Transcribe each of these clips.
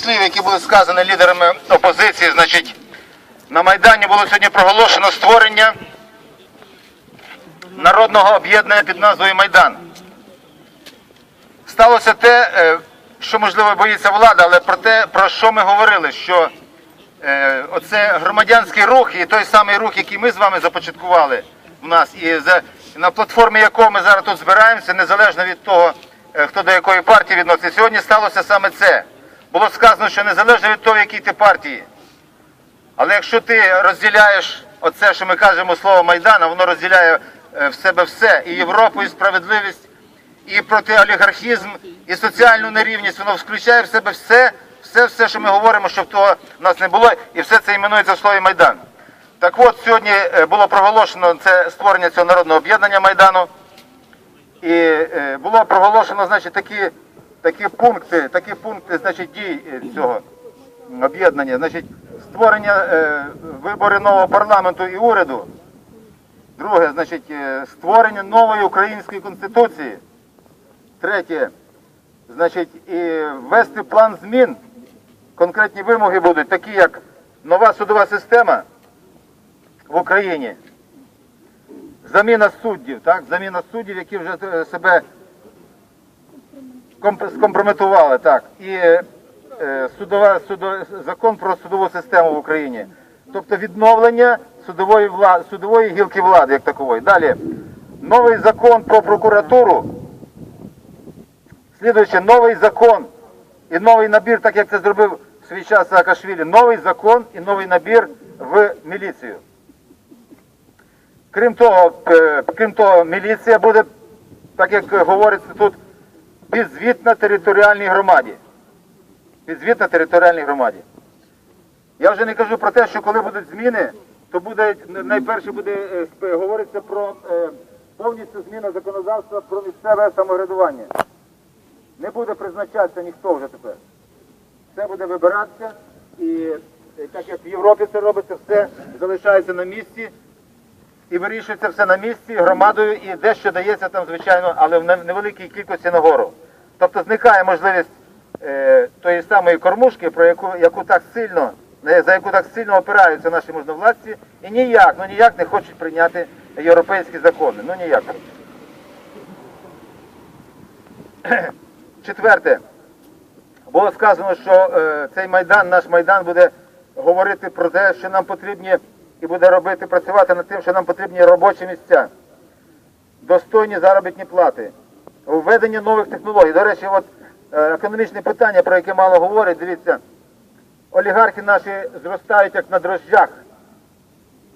слів, які були сказані лідерами опозиції, значить, на Майдані було сьогодні проголошено створення народного об'єднання під назвою Майдан. Сталося те, е, що можливо боїться влада, але про те, про що ми говорили, що е, оце громадянський рух і той самий рух, який ми з вами започаткували в нас, і на платформі якого ми зараз тут збираємося, незалежно від того, е, хто до якої партії відноситься. Сьогодні сталося саме це. Було сказано, що незалежно від того, якій ти партії. Але якщо ти розділяєш оце, що ми кажемо слово Майдана, воно розділяє е, в себе все, і Європу, і справедливість, і протиолігархізм, і соціальну нерівність, воно включає в себе все, все, все, що ми говоримо, щоб того в нас не було, і все це іменується в слові Майдан. Так от сьогодні е, було проголошено це створення цього народного об'єднання Майдану. І е, було проголошено, значить, такі, такі пункти, такі пункти, значить, дій е, цього об'єднання, значить, створення е, вибори нового парламенту і уряду. Друге, значить, е, створення нової української конституції. Третє, значить, і ввести план змін. Конкретні вимоги будуть такі, як нова судова система в Україні. Заміна суддів, так? Заміна суддів, які вже е, себе скомпрометували, так. І е, судова, судо- закон про судову систему в Україні. Тобто відновлення судової влади, судової гілки влади, як такової. Далі. Новий закон про прокуратуру. Слідуючи, новий закон і новий набір, так як це зробив в свій час Саакашвілі, новий закон і новий набір в міліцію. Крім того, е, крім того, міліція буде, так як говориться тут, підзвітна територіальній громаді. Підзвітна територіальній громаді. Я вже не кажу про те, що коли будуть зміни, то буде найперше буде е, говориться про е, повністю зміна законодавства про місцеве самоврядування. Не буде призначатися ніхто вже тепер. Все буде вибиратися і е, так як в Європі це робиться, все залишається на місці і вирішується все на місці громадою і дещо дається там, звичайно, але в невеликій кількості нагору. Тобто зникає можливість е, тої самої кормушки, про яку, яку так сильно, е, за яку так сильно опираються наші можновладці, і ніяк, ну ніяк не хочуть прийняти європейські закони. Ну ніяк. Четверте. Було сказано, що е, цей майдан, наш майдан буде говорити про те, що нам потрібні і буде робити, працювати над тим, що нам потрібні робочі місця, достойні заробітні плати, введення нових технологій. До речі, от е, економічне питання, про яке мало говорять, дивіться, олігархи наші зростають як на дрожжах.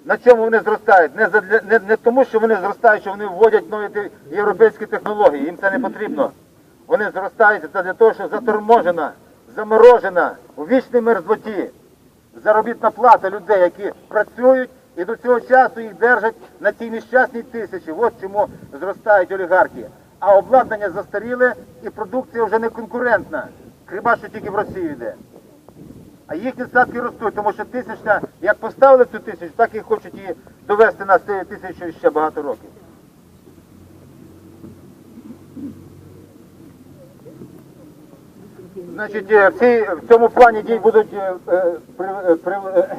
На чому вони зростають? Не, задля, не, не тому, що вони зростають, що вони вводять нові європейські технології, їм це не потрібно. Вони зростають це для того, що заторможена, заморожена у вічній мерзлоті заробітна плата людей, які працюють і до цього часу їх держать на цій нещасній тисячі. От чому зростають олігархи. А обладнання застаріле і продукція вже не конкурентна. Хіба що тільки в Росію йде. А їхні статки ростуть, тому що тисячна, як поставили цю тисячу, так і хочуть її довести на тисячою ще багато років. Значить, е, в, цій, в цьому плані дій будуть е, е, при, е, при, е,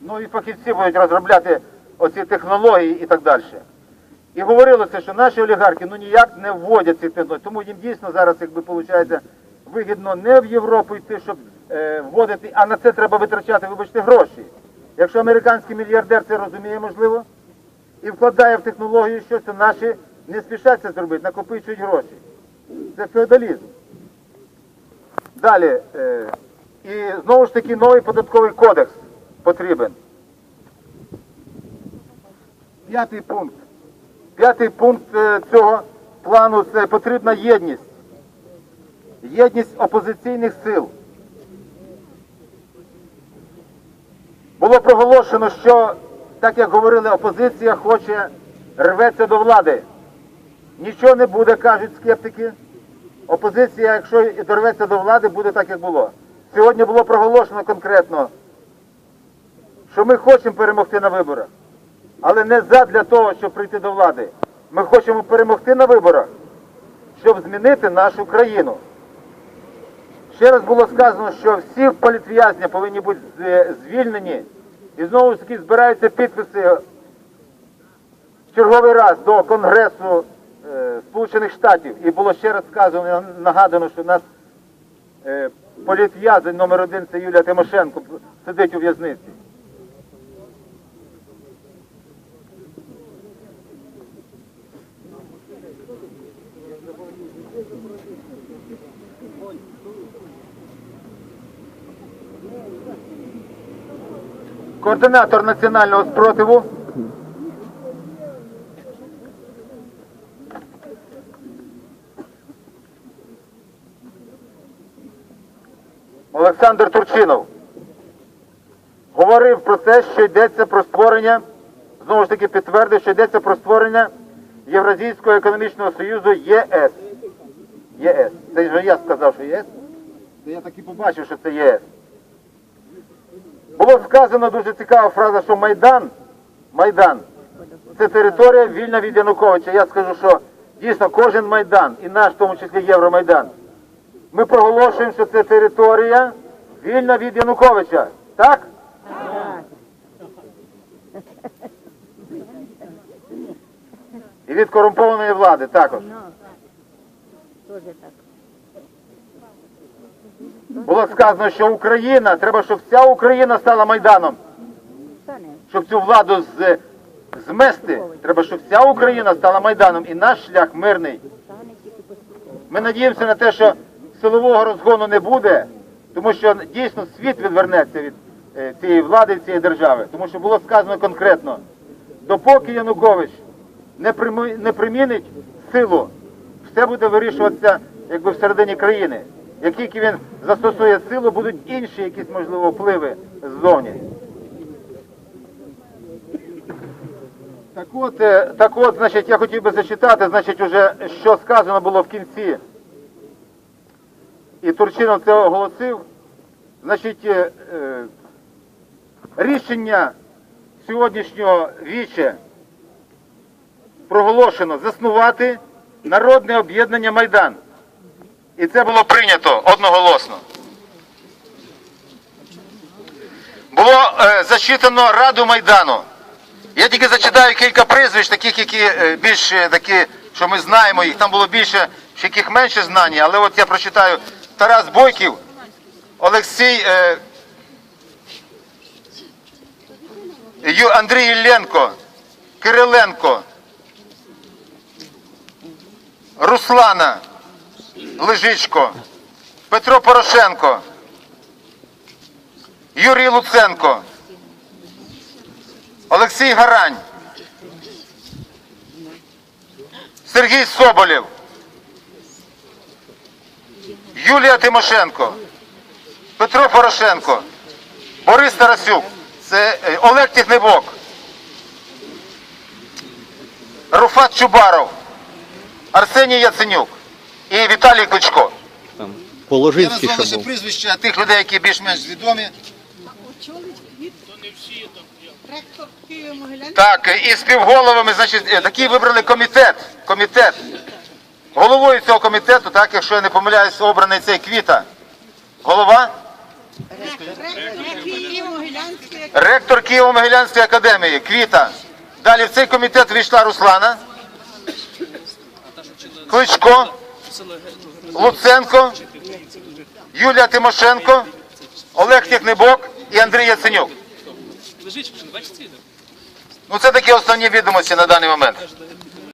нові фахівці будуть розробляти оці технології і так далі. І говорилося, що наші олігархи ну ніяк не вводять ці технології, тому їм дійсно зараз, якби виходить, вигідно не в Європу йти, щоб е, вводити, а на це треба витрачати, вибачте, гроші. Якщо американський мільярдер це розуміє, можливо, і вкладає в технологію щось, то наші не спішать це зробити, накопичують гроші. Це феодалізм. Далі. Е, і знову ж таки новий податковий кодекс потрібен. П'ятий пункт. П'ятий пункт е, цього плану це потрібна єдність. Єдність опозиційних сил. Було проголошено, що, так як говорили, опозиція хоче рветься до влади. Нічого не буде, кажуть скептики. Опозиція, якщо і дорветься до влади, буде так, як було. Сьогодні було проголошено конкретно, що ми хочемо перемогти на виборах, але не задля того, щоб прийти до влади. Ми хочемо перемогти на виборах, щоб змінити нашу країну. Ще раз було сказано, що всі політв'язні повинні бути звільнені. І знову ж таки збираються підписи в черговий раз до Конгресу е, Сполучених Штатів. І було ще раз сказано, нагадано, що у нас е, політв'язень номер один це Юлія Тимошенко сидить у в'язниці. Координатор національного спротиву. Олександр Турчинов говорив про те, що йдеться про створення, знову ж таки підтвердив, що йдеться про створення Євразійського економічного союзу ЄС. ЄС. Це ж я сказав, що ЄС. Це я так і побачив, що це ЄС. Було сказано дуже цікава фраза, що Майдан, Майдан це територія вільна від Януковича. Я скажу, що дійсно кожен Майдан, і наш, в тому числі Євромайдан, ми проголошуємо, що це територія вільна від Януковича. Так? І від корумпованої влади також. Було сказано, що Україна, треба, щоб вся Україна стала Майданом. Щоб цю владу з, змести, треба, щоб вся Україна стала Майданом. І наш шлях мирний. Ми надіємося на те, що силового розгону не буде, тому що дійсно світ відвернеться від е, цієї влади, цієї держави. Тому що було сказано конкретно, допоки Янукович не примінить силу, все буде вирішуватися якби всередині країни. Як тільки він застосує силу, будуть інші якісь можливо впливи ззовні. Так от, е, так от, значить, я хотів би зачитати, значить, уже що сказано було в кінці. І Турчинов це оголосив. Значить, е, е, рішення сьогоднішнього віче проголошено заснувати народне об'єднання Майдан. І це було прийнято одноголосно. Було е, зачитано Раду Майдану. Я тільки зачитаю кілька прізвищ, таких, які е, більш е, такі, що ми знаємо їх. Там було більше, яких менше знані, але от я прочитаю Тарас Бойків, Олексій е, Андрій Ілленко, Кириленко, Руслана Лежичко, Петро Порошенко, Юрій Луценко. Олексій Гарань, Сергій Соболєв, Юлія Тимошенко, Петро Порошенко, Борис Тарасюк, це е, Олег Тігнебок, Руфат Чубаров, Арсеній Яценюк і Віталій Кличко. Там Я Положинський назвав лише прізвища тих людей, які більш-менш відомі. Так, і співголовами, значить, е, такий вибрали комітет. Комітет. Головою цього комітету, так, якщо я не помиляюсь, обраний цей квіта. Голова? Ректор Києво-Могилянської Ректор Києво-Могилянської академії, квіта. Далі в цей комітет війшла Руслана. Кличко, Луценко, Юлія Тимошенко, Олег Тікнебок і Андрій Яценюк. Ну це такі основні відомості на даний момент.